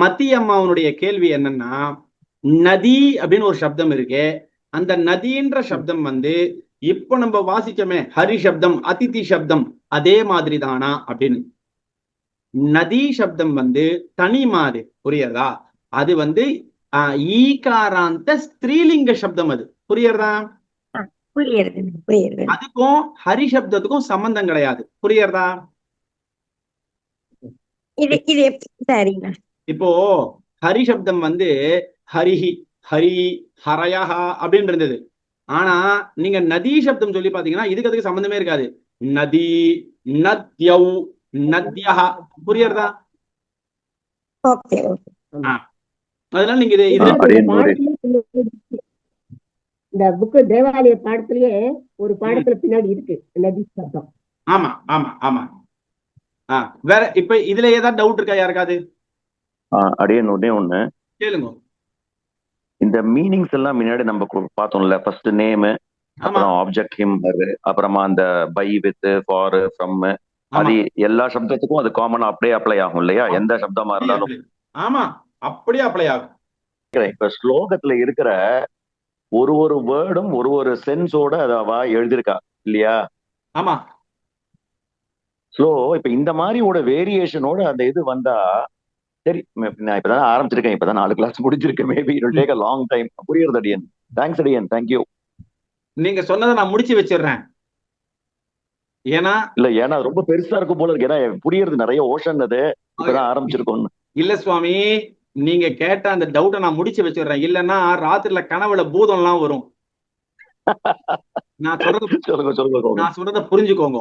மத்திய அம்மாவனுடைய கேள்வி என்னன்னா நதி அப்படின்னு ஒரு சப்தம் இருக்கு அந்த நதின்ற சப்தம் வந்து இப்ப நம்ம வாசிச்சோமே ஹரி சப்தம் அதிதி சப்தம் அதே மாதிரி தானா அப்படின்னு. நதி சப்தம் வந்து தனி மாதிரி புரியுறதா? அது வந்து ஈகாராந்த ஸ்திரீலிங்க சப்தம் அது. புரியுறதா? அதுக்கும் ஹரி சப்தத்துக்கும் சம்பந்தம் கிடையாது. புரியுறதா? இது இது சரிங்க இப்போ ஹரி சப்தம் வந்து ஹரிஹி ஹரி ஹரயஹா அப்படின்னு இருந்தது. ஆனா நீங்க நதி சப்தம் சொல்லி பாத்தீங்கன்னா இதுக்கு அதுக்கு சம்பந்தமே இருக்காது. நதி நத்யௌ நத்யஹா புரியுறதா? Okay okay. அதனால நீங்க இது இந்த புக்கு தேவாலய பாடத்திலேயே ஒரு பாடத்துல பின்னாடி இருக்கு நதி சப்தம். ஆமா ஆமா ஆமா. ஆ வேற இப்ப இதுல ஏதாவது டவுட் இருக்கா யாருக்காது ஆ, அடியேன் ஒண்ணே ஒண்ணு. கேளுங்க. இந்த மீனிங்ஸ் எல்லாம் முன்னாடி நம்ம பார்த்தோம்ல ஃபர்ஸ்ட் நேம் அப்புறம் ஆப்ஜெக்ட் ஹிம் அப்புறமா அந்த பை வித் ஃபார் ஃப்ரம் அது எல்லா சப்தத்துக்கும் அது காமனா அப்படியே அப்ளை ஆகும் இல்லையா? எந்த சப்தமா இருந்தாலும். ஆமா அப்படியே அப்ளை ஆகும். இப்ப ஸ்லோகத்துல இருக்கிற ஒரு ஒரு வேர்டும் ஒரு ஒரு சென்ஸோட அவ எழுதியிருக்கா இல்லையா? ஆமா. ஸ்லோ இப்ப இந்த மாதிரியோட வேரியேஷனோட அந்த இது வந்தா சரி நான் இப்பதான் ஆரம்பிச்சிருக்கேன். இப்பதான் நாலு class முடிஞ்சிருக்கேன் maybe it take a long time புரியுறது அடியன் தேங்க்ஸ் அடியன் தேங்க்யூ நீங்க சொன்னதை நான் முடிச்சு வச்சிடுறேன். ஏன்னா இல்ல ஏன்னா ரொம்ப பெருசா இருக்கும் போல இருக்கு. ஏன்னா புரியுறது நிறைய ஓஷன் அது. இப்பதான் ஆரம்பிச்சிருக்கோம் இல்ல சுவாமி நீங்க கேட்ட அந்த டவுட்டை நான் முடிச்சு வச்சிடுறேன். இல்லைன்னா ராத்திரில கனவுல பூதம் எல்லாம் வரும். நான் சொல்றது சொல்லுங்க சொல்லுங்க. நான் சொல்றத புரிஞ்சுக்கோங்க.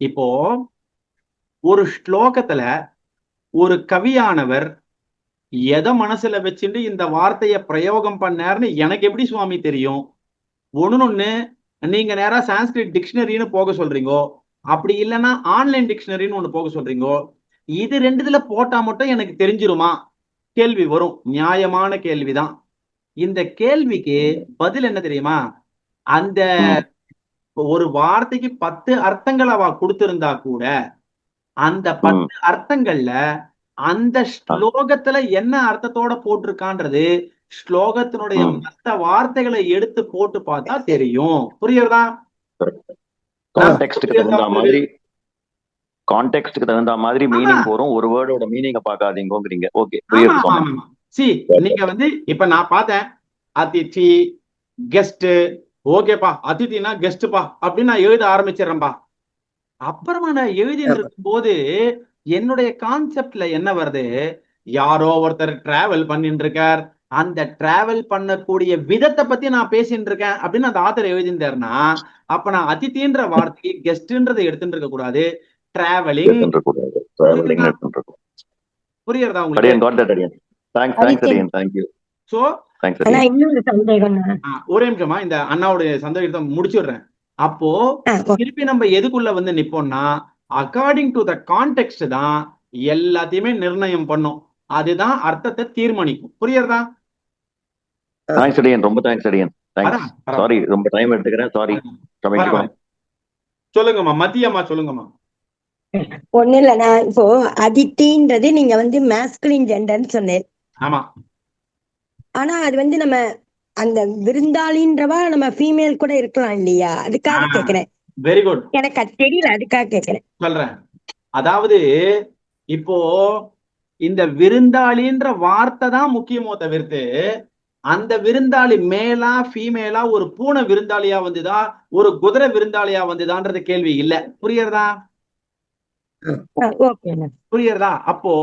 இப்போ ஒரு ஸ்லோகத்துல ஒரு கவியானவர் எதை மனசுல வச்சுட்டு இந்த வார்த்தைய பிரயோகம் பண்ணாருன்னு எனக்கு எப்படி சுவாமி தெரியும்? ஒண்ணு நீங்க நேரா சான்ஸ்கிரிட் டிக்ஷனரின்னு போக சொல்றீங்கோ அப்படி இல்லைன்னா ஆன்லைன் டிக்ஷனரின்னு ஒண்ணு போக சொல்றீங்கோ இது ரெண்டுத்துல போட்டா மட்டும் எனக்கு தெரிஞ்சிருமா? கேள்வி வரும். நியாயமான கேள்விதான். இந்த கேள்விக்கு பதில் என்ன தெரியுமா? அந்த ஒரு வார்த்தைக்கு பத்து அர்த்தங்கள் அவ கொடுத்திருந்தா கூட அந்த பத்து அர்த்தங்கள்ல அந்த ஸ்லோகத்துல என்ன அர்த்தத்தோட போட்டிருக்கான்றது ஸ்லோகத்தினுடைய. மத்த வார்த்தைகளை எடுத்து போட்டு பார்த்தா தெரியும். புரியுறதா கான்டெக்ஸ்டுக்கு தகுந்த மாதிரி கான்டெக்ஸ்டுக்கு தகுந்த மாதிரி மீனிங் வரும் ஒரு வேர்டோட மீனிங்க பாக்காதீங்கங்கிறீங்க ஓகே சி நீங்க வந்து இப்ப நான் பார்த்தேன். அதித்தி கெஸ்ட் ஓகேப்பா அதித்தினா கெஸ்ட்பா அப்படின்னு நான் எழுத ஆரம்பிச்சிடறேன்பா. அப்புறமா நான் எழுதிட்டு இருக்கும்போது என்னுடைய கான்செப்ட்ல என்ன வருது? யாரோ ஒருத்தர் டிராவல் பண்ணிட்டு இருக்கார் அந்த டிராவல் பண்ணக்கூடிய விதத்தை பத்தி நான் பேசிட்டு இருக்கேன் அப்படின்னு அந்த ஆத்தர் எழுதியிருந்தாருன்னா அப்ப நான் அதித்தின்ற வார்த்தைக்கு கெஸ்ட்ன்றதை எடுத்துட்டு இருக்க கூடாது டிராவலிங் புரியுறதா உங்களுக்கு? சோ ஒரே நிமிஷமா இந்த அண்ணாவுடைய சந்தேகத்தை முடிச்சிடுறேன். அப்போ. திருப்பி நம்ம எதுக்குள்ள வந்து நிப்போம்னா அக்கார்டிங் டு த கான்டெக்ட் தான் எல்லாத்தையுமே நிர்ணயம் பண்ணும். அதுதான் அர்த்தத்தை தீர்மானிக்கும். புரியுறதா? தேங்க்ஸ் அடியன் ரொம்ப தேங்க்ஸ் அடியன் தேங்க்ஸ். சாரி ரொம்ப டைம் எடுத்துக்கிறேன். சாரி. சொல்லுங்கம்மா மத்தியம்மா சொல்லுங்கம்மா. ஒண்ணு இல்ல நான் இப்போ அதித்தின்றது நீங்க வந்து மேஸ்குலின் ஜெண்டர்னு சொன்னேன். ஆமா. ஆனா அது வந்து நம்ம அந்த விருந்தாளின்றவா நம்ம ஃபீமேல் கூட இருக்கலாம் இல்லையா? அதுக்காக. கேக்குறேன். வெரி குட் எனக்கு அது தெரியல அதுக்காக கேக்குறேன். சொல்றேன். அதாவது இப்போ இந்த விருந்தாளின்ற வார்த்தை தான் முக்கியமோ தவிர்த்து அந்த விருந்தாளி மேலா ஃபீமேலா ஒரு பூனை விருந்தாளியா வந்துதா ஒரு குதிரை விருந்தாளியா வந்துதான்றது கேள்வி இல்ல. புரியுறதா? புரியுறதா? அப்போ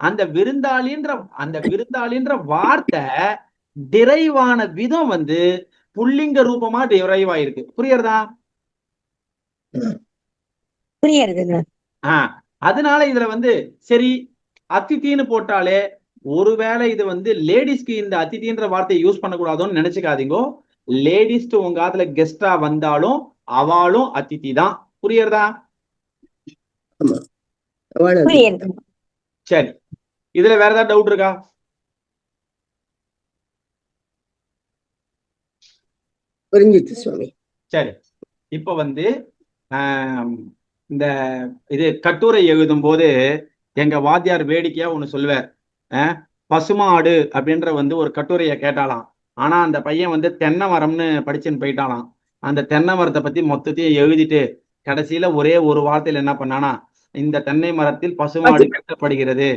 அந்த விருந்தாளின்ற அந்த விருந்தாளின்ற வார்த்தை டிரைவான விதம் வந்து புல்லிங்க ரூபமா டிரைவ் ஆயிருக்கு புரியுறதா புரியுறதுங்க ஆஹ் அதனால இதுல வந்து சரி அதித்தின்னு போட்டாலே ஒருவேளை இது வந்து லேடிஸ்க்கு இந்த அதித்தின்ற வார்த்தையை யூஸ் பண்ணக்கூடாதுன்னு நினைச்சுக்காதீங்கோ. லேடிஸ் உங்க ஆத்துல கெஸ்டா வந்தாலும் அவளும் அதித்தி தான். புரியுறது சரி. இதுல வேற ஏதாவது டவுட் இருக்கா? புரிஞ்சிச்சு சுவாமி. சரி. இப்ப வந்து இந்த இது கட்டுரை எழுதும் போது எங்க வாத்தியார் வேடிக்கையா ஒண்ணு சொல்லுவார். பசுமாடு அப்படின்ற வந்து ஒரு கட்டுரையை கேட்டாலாம். ஆனா அந்த பையன் வந்து தென்னை மரம்னு படிச்சுன்னு போயிட்டானாம் அந்த தென்னை மரத்தை பத்தி மொத்தத்தையும் எழுதிட்டு கடைசியில ஒரே ஒரு வார்த்தையில என்ன பண்ணானா இந்த தென்னை மரத்தில் பசுமாடு கட்டப்படுகிறது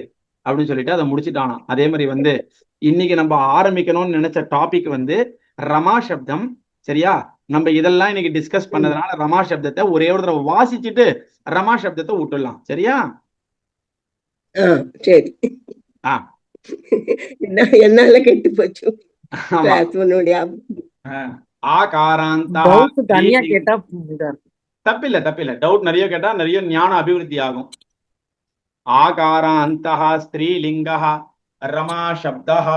அப்படின்னு சொல்லிட்டு அதை முடிச்சிட்டானாம். அதே மாதிரி வந்து இன்னைக்கு நம்ம ஆரம்பிக்கணும்னு நினைச்ச டாபிக் வந்து ரமா சப்தம் சரியா? நம்ம இதெல்லாம் இன்னைக்கு டிஸ்கஸ் பண்ணதுனால ரமா சப்தத்தை ஒரே ஒரு தடவை வாசிச்சுட்டு ரமா சப்தத்தை விட்டுடலாம். சரியா? சரி. ஆ. என்ன- என்னால கெட்டு போச்சு. தப்பில்ல தப்பில்ல. டவுட் நிறைய கேட்டா நிறைய ஞான அபிவிருத்தி ஆகும். ஆகாராந்தः ஸ்திரீலிங்கः ரமா சப்தः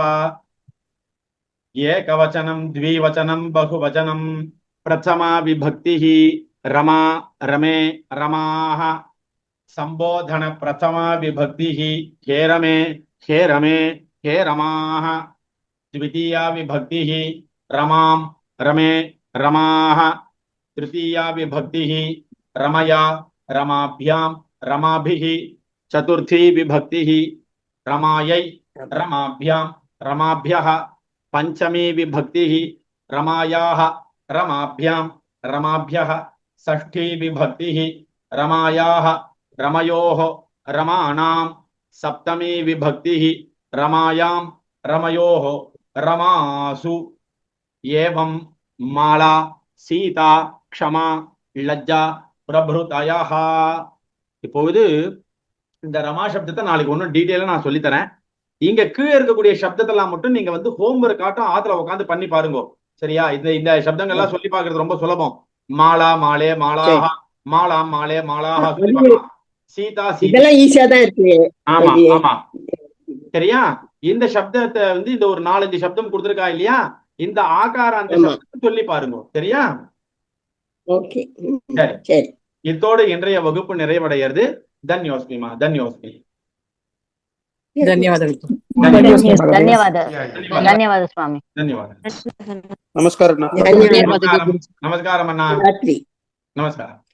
एकवचनम द्विवचनम बहुवचनम प्रथमा विभक्तिः, रमा, रमे, रमाः। संबोधन प्रथमा विभक्तिः, हे रमे हे रमे, हे रमाः। द्वितीया विभक्तिः रमाम रमे, रमाः। तृतीया विभक्तिः, रमया रमाभ्याम रमाभिः। चतुर्थी विभक्तिः, रमायै रमाभ्याम रमाभ्यः। பஞ்சமே விபக்தி ரமாயாக ரமாபியாம் ரமாபிய ஷஷ்டி விபக்தி ரமாயாக ரமயோ ரமாணாம் சப்தமே விபக்தி ரமாயாம் ரமயோ ரமாசு ஏவம் மாலா சீதா க்ஷமா லஜ்ஜா பிரபுதயா இப்போது இந்த ரமா சப்தத்தை நாளைக்கு ஒன்றும் டீட்டெயிலாக நான் சொல்லித்தரேன். இங்க கீழே இருக்கக்கூடிய சப்தத்தெல்லாம் மட்டும் நீங்க வந்து ஹோம்ஒர்க் ஆட்டம் ஆத்துல உட்காந்து பண்ணி பாருங்க. சரியா? இந்த இந்த சப்தங்கள்லாம் சொல்லி பார்க்கிறது ரொம்ப சுலபம். மாலா மாலே மாலா மாலே சொல்லி. பார்க்கலாம் சீதா. சீதா ஈஸியா தான் இருக்கு. ஆமா ஆமா. சரியா? இந்த சப்தத்தை வந்து இந்த ஒரு நாலஞ்சு சப்தம் கொடுத்திருக்கா இல்லையா? இந்த ஆகார அந்த சொல்லி பாருங்க. சரியா? ஓகே. சரி. இத்தோடு இன்றைய வகுப்பு நிறைவடைகிறது. தன்யோஸ்மிமா தன்யோஸ்மி ಧನ್ಯವಾದಗಳು. ಧನ್ಯವಾದ. ಧನ್ಯವಾದ. ಸ್ವಾಮಿ. ಧನ್ಯವಾದ. ನಮಸ್ಕಾರ ನಮಸ್ಕಾರಂ ನಮಸ್ಕಾರ.